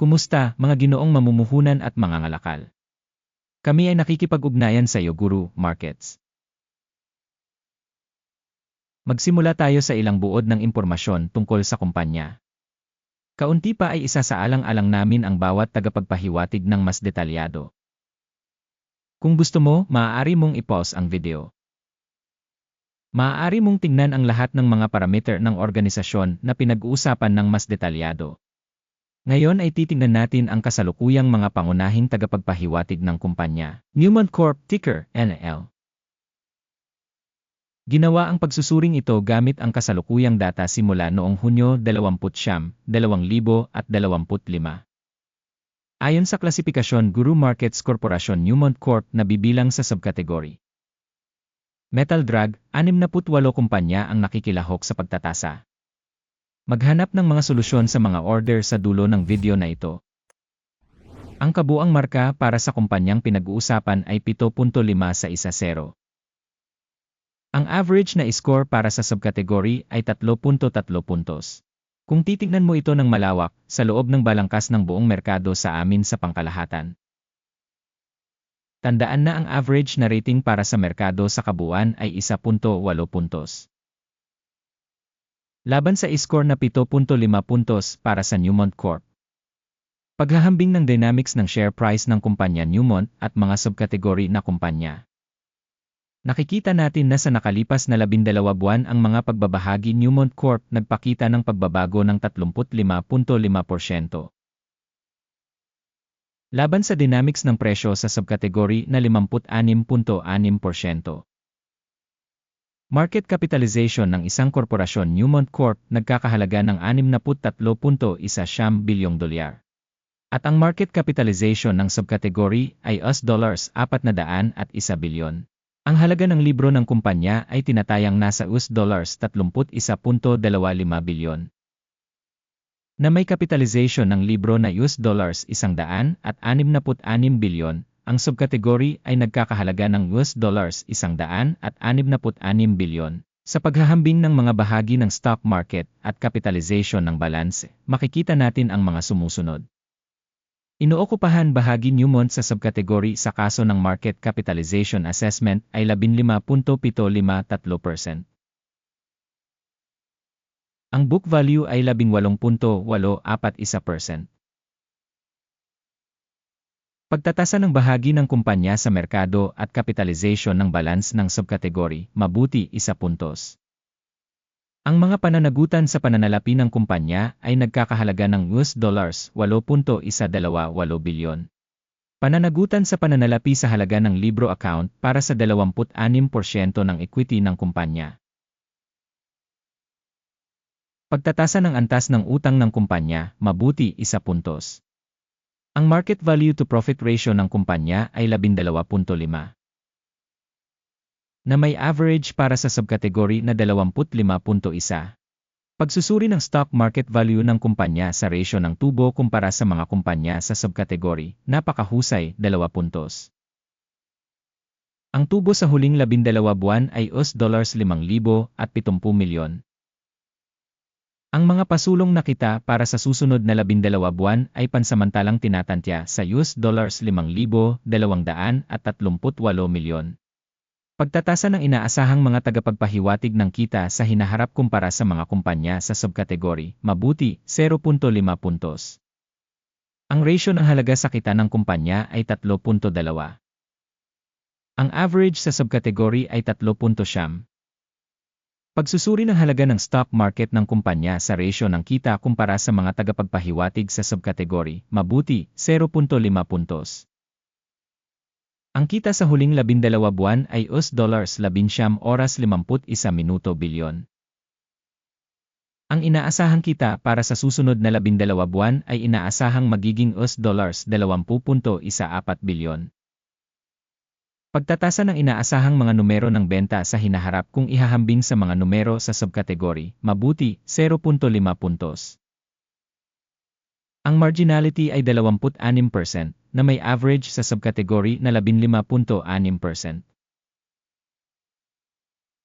Kumusta, mga ginoong mamumuhunan at mga ngalakal? Kami ay nakikipag-ugnayan sa iyo, Guru Markets. Magsimula tayo sa ilang buod ng impormasyon tungkol sa kumpanya. Kaunti pa ay isa sa alang-alang namin ang bawat tagapagpahiwatig ng mas detalyado. Kung gusto mo, maaari mong i-pause ang video. Maaari mong tingnan ang lahat ng mga parameter ng organisasyon na pinag-uusapan ng mas detalyado. Ngayon ay titingnan natin ang kasalukuyang mga pangunahing tagapagpahiwatig ng kumpanya. Newman Corp, ticker, NL. Ginawa ang pagsusuring ito gamit ang kasalukuyang data simula noong Hunyo 20, 2025. Ayon sa klasifikasyon Guru Markets Corporation Newmont Corp na bibilang sa subkategory. Metal Drug, 68 kumpanya ang nakikilahok sa pagtatasa. Maghanap ng mga solusyon sa mga order sa dulo ng video na ito. Ang kabuang marka para sa kumpanyang pinag-uusapan ay 7.5 sa 1-0. Ang average na score para sa subkategory ay 3.3 puntos. Kung titignan mo ito ng malawak, sa loob ng balangkas ng buong merkado sa amin sa pangkalahatan. Tandaan na ang average na rating para sa merkado sa kabuuan ay 1.8 puntos. Laban sa score na 7.5 puntos para sa Newmont Corp. Paghahambing ng dynamics ng share price ng kumpanya Newmont at mga subkategory na kumpanya. Nakikita natin na sa nakalipas na 12 buwan ang mga pagbabahagi Newmont Corp nagpakita ng pagbabago ng 35.5%. Laban sa dynamics ng presyo sa subkategory na 56.6%. Market capitalization ng isang korporasyon Newmont Corp nagkakahalaga ng 63.1 bilyong dolyar. At ang market capitalization ng subkategory ay US dollars 400 at 1 bilyon. Ang halaga ng libro ng kumpanya ay tinatayang nasa US dollars 31.25 bilyon. Na may capitalization ng libro na US dollars 100 at 66 bilyon, ang subkategory ay nagkakahalaga ng US dollars 100 at 66 bilyon. Sa paghahambing ng mga bahagi ng stock market at capitalization ng balanse, makikita natin ang mga sumusunod. Inookupahan bahagi Newmont sa subkategory sa kaso ng market capitalization assessment ay 15.753%. Ang book value ay 18.841%. Pagtatasa ng bahagi ng kumpanya sa merkado at capitalization ng balance ng subkategory, mabuti isa puntos. Ang mga pananagutan sa pananalapi ng kumpanya ay nagkakahalaga ng US dollars 8.128 bilyon. Pananagutan sa pananalapi sa halaga ng libro account para sa 26% ng equity ng kumpanya. Pagtatasa ng antas ng utang ng kumpanya, mabuti isa puntos. Ang market value to profit ratio ng kumpanya ay 12.5 na may average para sa subkategory na 25.1. Pagsusuri ng stock market value ng kumpanya sa ratio ng tubo kumpara sa mga kumpanya sa subkategory, napakahusay, 2 puntos. Ang tubo sa huling 12 buwan ay US dollars 5,000 at 70 milyon. Ang mga pasulong na kita para sa susunod na labindalawa buwan ay pansamantalang tinatantya sa US dollars 5,238 milyon. Pagtatasa ng inaasahang mga tagapagpahiwatig ng kita sa hinaharap kumpara sa mga kumpanya sa subkategory, mabuti, 0.5 puntos. Ang ratio ng halaga sa kita ng kumpanya ay 3.2. Ang average sa subkategory ay 3.7. Pagsusuri ng halaga ng stock market ng kumpanya sa ratio ng kita kumpara sa mga tagapagpahiwatig sa subkategory, mabuti, 0.5 puntos. Ang kita sa huling 12 buwan ay US dollars 11 oras 51 minuto bilyon. Ang inaasahang kita para sa susunod na 12 buwan ay inaasahang magiging US dollars 20.14 bilyon. Pagtatasa ng inaasahang mga numero ng benta sa hinaharap kung ihahambing sa mga numero sa subkategory, mabuti, 0.5 puntos. Ang marginality ay 26% na may average sa subkategory na 15.6%.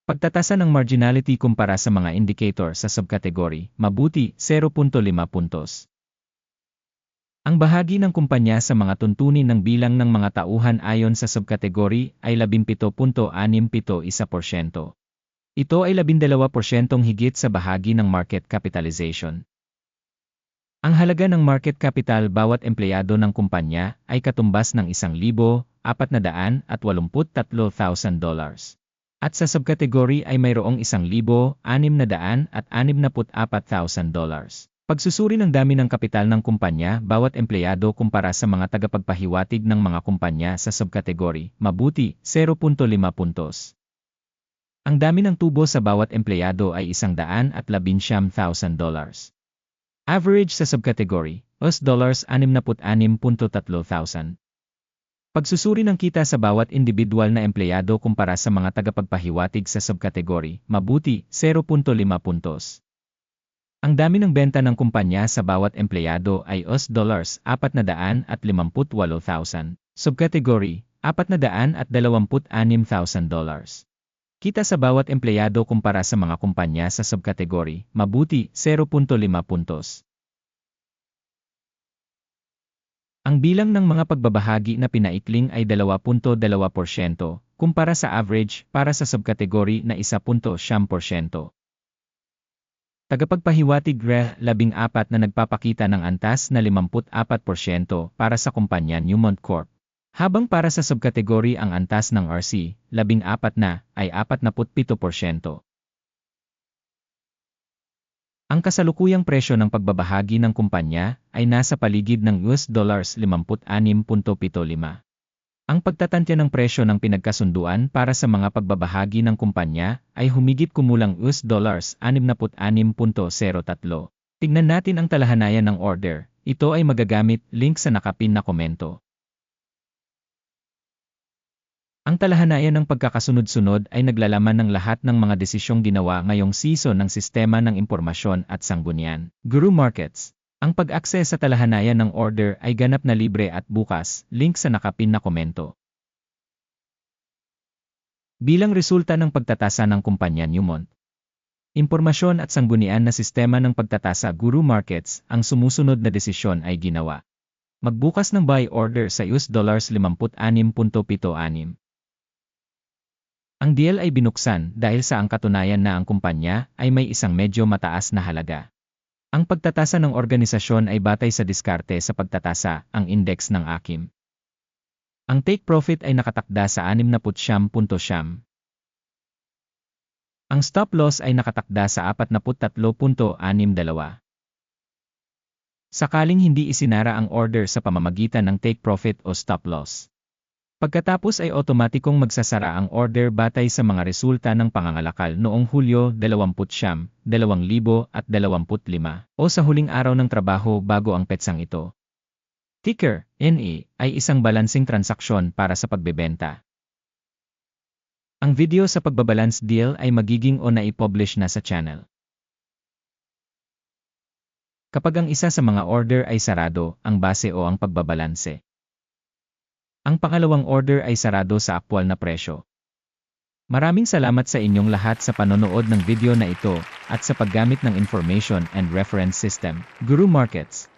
Pagtatasa ng marginality kumpara sa mga indicator sa subkategory, mabuti, 0.5 puntos. Ang bahagi ng kumpanya sa mga tuntunin ng bilang ng mga tauhan ayon sa subkategory ay 17.671%. Ito ay 12% higit sa bahagi ng market capitalization. Ang halaga ng market capital bawat empleyado ng kumpanya ay katumbas ng 1,483,000 dollars. At sa subkategory ay mayroong 1,664,000 dollars. Pagsusuri ng dami ng kapital ng kumpanya bawat empleyado kumpara sa mga tagapagpahiwatig ng mga kumpanya sa subkategory, mabuti, 0.5 puntos. Ang dami ng tubo sa bawat empleyado ay 111,000 dollars. Average sa subkategory, US dollars 66.3,000. Pagsusuri ng kita sa bawat individual na empleyado kumpara sa mga tagapagpahiwatig sa subkategory, mabuti, 0.5 puntos. Ang dami ng benta ng kumpanya sa bawat empleyado ay US dollars 458,000. Subcategory, 426,000 dollars. Kita sa bawat empleyado kumpara sa mga kumpanya sa subcategory, mabuti, 0.5 puntos. Ang bilang ng mga pagbabahagi na pinaikling ay 2.2%, kumpara sa average para sa subkategory na 1.7%. Tagapagpahiwatig RE 14 na nagpapakita ng antas na 54% para sa kumpanya Newmont Corp. Habang para sa subkategory ang antas ng RC, 14 na, ay 47%. Ang kasalukuyang presyo ng pagbabahagi ng kumpanya ay nasa paligid ng US dollars 56.75. Ang pagtatantya ng presyo ng pinagkasunduan para sa mga pagbabahagi ng kumpanya ay humigit kumulang US dollars 66.03. Tignan natin ang talahanayan ng order. Ito ay magagamit link sa nakapin na komento. Ang talahanayan ng pagkakasunod-sunod ay naglalaman ng lahat ng mga desisyong ginawa ngayong season ng Sistema ng Impormasyon at Sanggunian, Guru Markets. Ang pag-access sa talahanayan ng order ay ganap na libre at bukas, link sa nakapin na komento. Bilang resulta ng pagtatasa ng kumpanya Newmont, impormasyon at sanggunian na sistema ng pagtatasa Guru Markets, ang sumusunod na desisyon ay ginawa. Magbukas ng buy order sa US dollars 56.76. Ang deal ay binuksan dahil sa ang katunayan na ang kumpanya ay may isang medyo mataas na halaga. Ang pagtatasa ng organisasyon ay batay sa diskarte sa pagtatasa, ang index ng AKIM. Ang take profit ay nakatakda sa 60.7. Ang stop loss ay nakatakda sa 43.62. Sakaling hindi isinara ang order sa pamamagitan ng take profit o stop loss. Pagkatapos ay otomatikong magsasara ang order batay sa mga resulta ng pangangalakal noong Hulyo 20, 2025 o sa huling araw ng trabaho bago ang petsang ito. Ticker, NE, ay isang balancing transaksyon para sa pagbebenta. Ang video sa pagbabalance deal ay magiging o na-publish na sa channel. Kapag ang isa sa mga order ay sarado, ang base o ang pagbabalanse. Ang pangalawang order ay sarado sa aktwal na presyo. Maraming salamat sa inyong lahat sa panonood ng video na ito at sa paggamit ng Information and Reference System, Guru Markets.